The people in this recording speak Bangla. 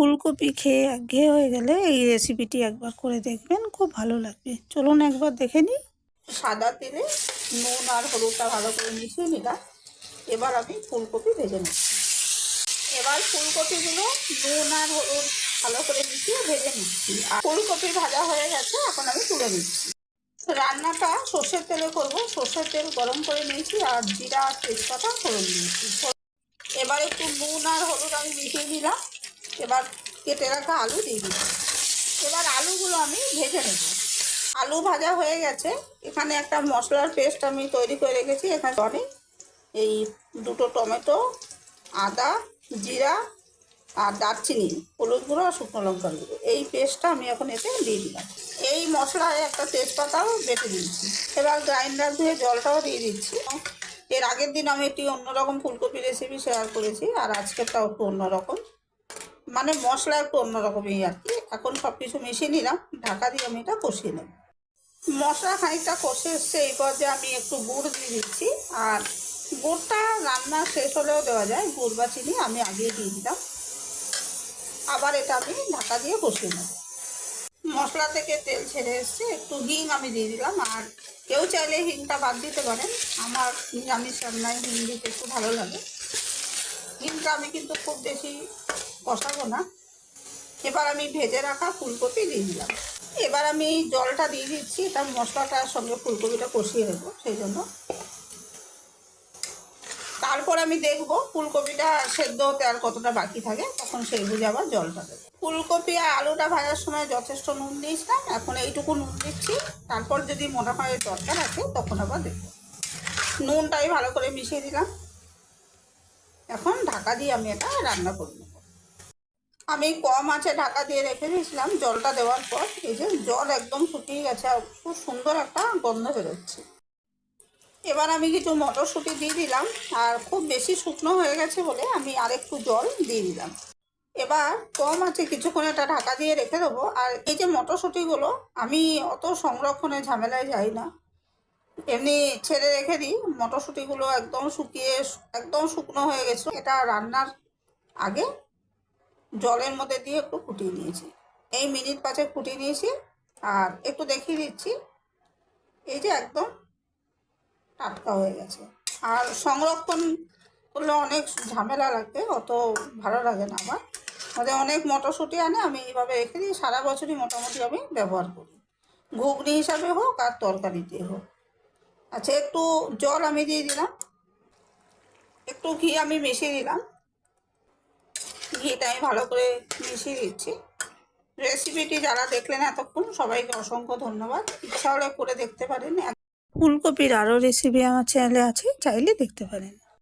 ফুলকপি খেয়ে একঘেয়ে হয়ে গেলে এই রেসিপিটি একবার করে দেখবেন, খুব ভালো লাগবে। চলুন একবার দেখে নিই। সাদা তেলে নুন আর হলুদটা ভালো করে মিশিয়ে নিলাম। এবার আমি ফুলকপি ভেজে নিচ্ছি এবার ফুলকপিগুলো নুন আর হলুদ ভালো করে মিশিয়ে ভেজে নিচ্ছি। আর ফুলকপি ভাজা হয়ে গেছে, এখন আমি তুলে নিচ্ছি। রান্নাটা সর্ষের তেলে করব। সর্ষের তেল গরম করে নিয়েছি আর জিরা আর তেজপাতা করে নিয়েছি এবার একটু নুন আর হলুদ আমি মিশিয়ে দিলাম এবার কেটে রাখা আলু দিয়ে দিলাম এবার আলুগুলো আমি ভেজে নেব। আলু ভাজা হয়ে গেছে। এখানে একটা মশলার পেস্ট আমি তৈরি করে রেখেছি। এখানে অনেক এই দুটো টমেটো, আদা, জিরা আর দারচিনি, হলুদ গুঁড়ো আর শুকনো লঙ্কার গুঁড়ো। এই পেস্টটা আমি এখন এতে দিয়ে দিলাম। এই মশলায় একটা তেজপাতাও বেটে দিচ্ছি এবার গ্রাইন্ডার ধুয়ে জলটাও দিয়ে দিচ্ছি। এর আগের দিন আমি একটি অন্যরকম ফুলকপি রেসিপি শেয়ার করেছি। আর আজকেরটাও একটু অন্যরকম। মানে মশলা একটু অন্যরকমই আর কি। এখন সব কিছু মিশিয়ে নিলাম, ঢাকা দিয়ে আমি এটা কষিয়ে নেব। মশলা খানিকটা কষে এসছে এই পর্যায়ে আমি একটু গুড় দিয়ে দিচ্ছি, আর গুড়টা রান্না শেষ হলেও দেওয়া যায়, গুড় বা চিনি আমি আগিয়ে দিয়ে দিলাম। আবার এটা আমি ঢাকা দিয়ে কষিয়ে নেব। মশলা থেকে তেল ছেড়ে এসছে, একটু হিং আমি দিয়ে দিলাম, আর কেউ চাইলে হিংটা বাদ দিতে পারেন। আমার নিরামিষ রান্নায় হিং দিতে একটু ভালো লাগে। হিংটা আমি কিন্তু খুব বেশি কষাবো না। এবার আমি ভেজে রাখা ফুলকপি দিয়ে দিলাম। এবার আমি জলটা দিয়ে দিচ্ছি তার মশলাটার সঙ্গে ফুলকপিটা কষিয়ে দেবো সেই জন্য। তারপর আমি দেখব ফুলকপিটা সেদ্ধ হতে আর কতটা বাকি থাকে, তখন সেই বুঝে আবার জলটা দেবো। ফুলকপি আর আলুটা ভাজার সময় যথেষ্ট নুন দিয়েছিলাম, এখন এইটুকু নুন দিচ্ছি। তারপর যদি হয় দরকার আছে, তখন আবার দেখব নুনটাই ভালো করে মিশিয়ে দিলাম। এখন ঢাকা দিয়ে আমি এটা রান্না করে নেব। আমি কম আছে ঢাকা দিয়ে রেখে দিয়েছিলাম জলটা দেওয়ার পর। এই যে জল একদম শুকিয়ে গেছে আর খুব সুন্দর একটা গন্ধ বেরোচ্ছে। এবার আমি কিছু মটরশুঁটি দিয়ে দিলাম আর খুব বেশি শুকনো হয়ে গেছে বলে আমি আর একটু জল দিয়ে দিলাম। এবার কম আছে কিছুক্ষণ এটা ঢাকা দিয়ে রেখে দেবো। আর এই যে মটরশুঁটিগুলো আমি অত সংরক্ষণে ঝামেলায় যাই না। এমনি ছেড়ে রেখে দিই। মটরশুঁটিগুলো একদম শুকিয়ে একদম শুকনো হয়ে গেছে। এটা রান্নার আগে জলের মধ্যে দিয়ে একটু ফুটিয়ে নিয়েছি। এই মিনিট পাঁচে ফুটিয়ে নিয়েছি আর একটু দেখিয়ে দিচ্ছি। এই যে একদম টাটকা হয়ে গেছে। আর সংরক্ষণ করলে অনেক ঝামেলা লাগবে অত ভালো লাগে না আমার। আমাদের অনেক মটরশুঁটি আনে, আমি এইভাবে রেখে দিই। সারা বছরই মোটামুটি আমি ব্যবহার করি। ঘুগনি হিসাবে হোক আর তরকারিতে হোক। আচ্ছা একটু জল আমি দিয়ে দিলাম। একটু ঘি আমি মিশিয়ে দিলাম ঘিটা আমি ভালো করে মিশিয়ে দিচ্ছি রেসিপিটি যারা দেখলেন এতক্ষণ, সবাইকে অসংখ্য ধন্যবাদ। ইচ্ছা হলে করে দেখতে পারেন। ফুলকপির আরও রেসিপি আমার চ্যানেলে আছে, চাইলে দেখতে পারেন।